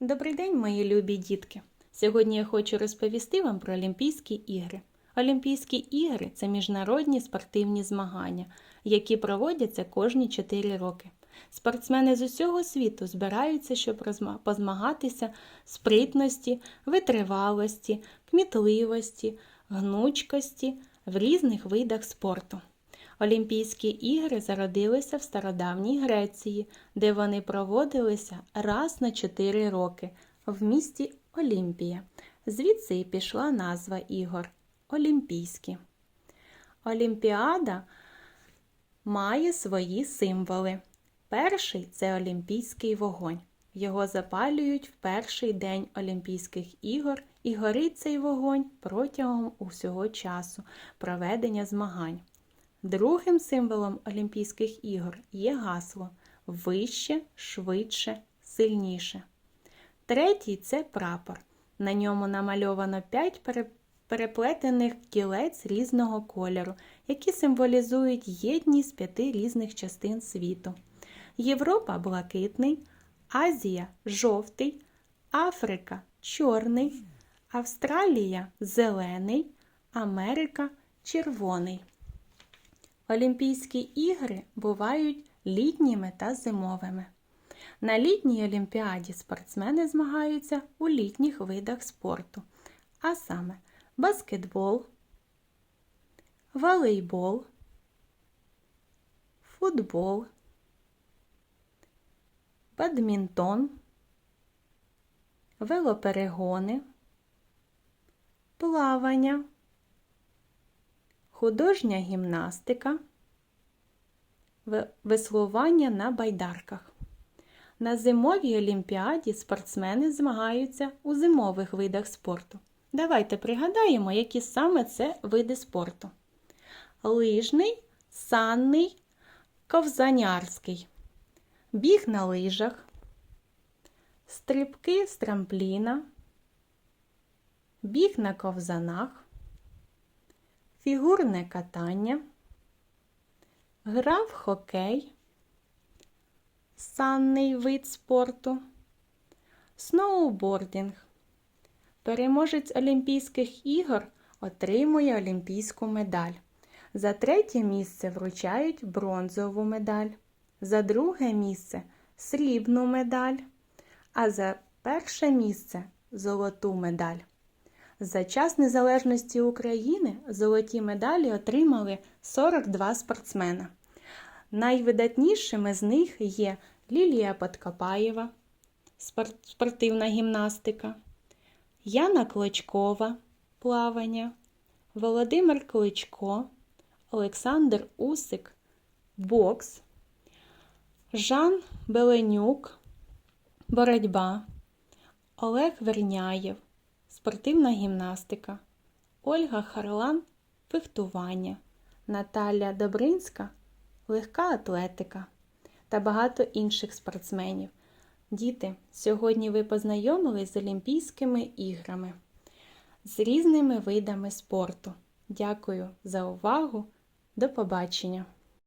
Добрий день, мої любі дітки! Сьогодні я хочу розповісти вам про Олімпійські ігри. Олімпійські ігри це міжнародні спортивні змагання, які проводяться кожні 4 роки. Спортсмени з усього світу збираються, щоб позмагатися спритності, витривалості, кмітливості, гнучкості в різних видах спорту. Олімпійські ігри зародилися в стародавній Греції, де вони проводилися раз на 4 роки в місті Олімпія. Звідси і пішла назва ігор Олімпійські. Олімпіада має свої символи. Перший це олімпійський вогонь. Його запалюють в перший день Олімпійських ігор і горить цей вогонь протягом усього часу проведення змагань. Другим символом Олімпійських ігор є гасло вище, швидше, сильніше. Третій це прапор. На ньому намальовано п'ять переплетених кілець різного кольору, які символізують єдність п'яти різних частин світу. Європа блакитний, Азія жовтий, Африка чорний, Австралія зелений, Америка червоний. Олімпійські ігри бувають літніми та зимовими. На літній олімпіаді спортсмени змагаються у літніх видах спорту, а саме баскетбол, волейбол, футбол, бадмінтон, велоперегони, плавання художня гімнастика, веслування на байдарках. На зимовій олімпіаді спортсмени змагаються у зимових видах спорту. Давайте пригадаємо, які саме це види спорту: лижний, санний, ковзанярський, біг на лижах, стрибки з трампліна, біг на ковзанах фігурне катання, гра в хокей, санний вид спорту, сноубординг. Переможець Олімпійських ігор отримує олімпійську медаль. За третє місце вручають бронзову медаль, за друге місце срібну медаль, а за перше місце золоту медаль. За час незалежності України золоті медалі отримали 42 спортсмена. Найвидатнішими з них є Лілія Подкопаєва, спортивна гімнастика, Яна Клочкова, плавання, Володимир Кличко, Олександр Усик, бокс, Жан Беленюк, боротьба, Олег Верняєв, спортивна гімнастика, Ольга Харлан фехтування, Наталя Добринська легка атлетика та багато інших спортсменів. Діти, сьогодні ви познайомились з Олімпійськими іграми, з різними видами спорту. Дякую за увагу. До побачення!